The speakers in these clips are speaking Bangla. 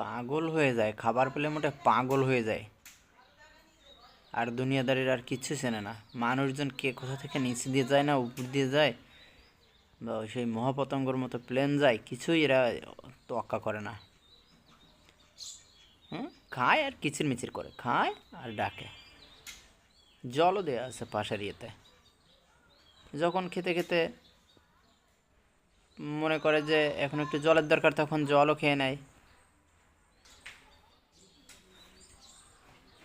পাগল হয়ে যায়। খাবার পেলে মোটে পাগল হয়ে যায়। আর দুনিয়াদারির আর কিচ্ছু চেনে না। মানুষজন কে কোথা থেকে নিচে দিয়ে যায় না উপর দিয়ে যায়? বা সেই মহাপতঙ্গর মতো প্লেন যায়, কিছুই এরা তোয়াক্কা করে না। হুম? খায় আর কিচির মিচির করে। খায় আর ডাকে। জলও দেওয়া আছে পাশের ইয়েতে। যখন খেতে খেতে মনে করে যে এখন একটু জলের দরকার, তখন জলও খেয়ে নেয়।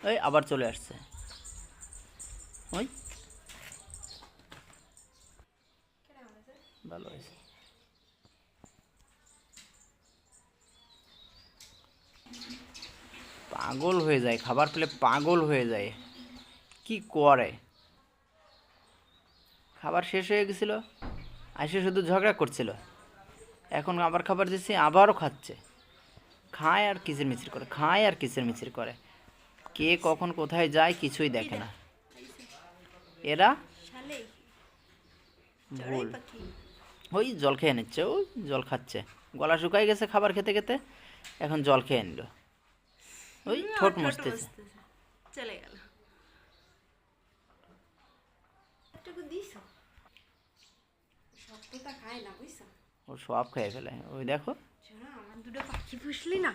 ওই আবার চলে আসছে। ওই। ভালো হয়েছে। পাগল হয়ে যায়, খাবার পেলে পাগল হয়ে যায়। কি করে? খাবার শেষ হয়ে গেছিল এসে শুধু ঝগড়া করছিল। এখন আবার খাবার দিচ্ছি, আবারও খাচ্ছে। খায় আর কিচির মিচির করে, খায় আর কিচির মিচির করে। কে কখন কোথায় যায় কিছুই দেখে না। এরা ভুল। ওই জল খেয়ে নিচ্ছে ওই জল খাচ্ছে। গলা শুকাই গেছে খাবার খেতে খেতে এখন জল খেয়ে নিল। ওই ঠোঁট চলে গেল। বুঝছ? ও সব খেয়ে ফেলে। ওই দেখো। আমার দুটো পাখি পুষলি না।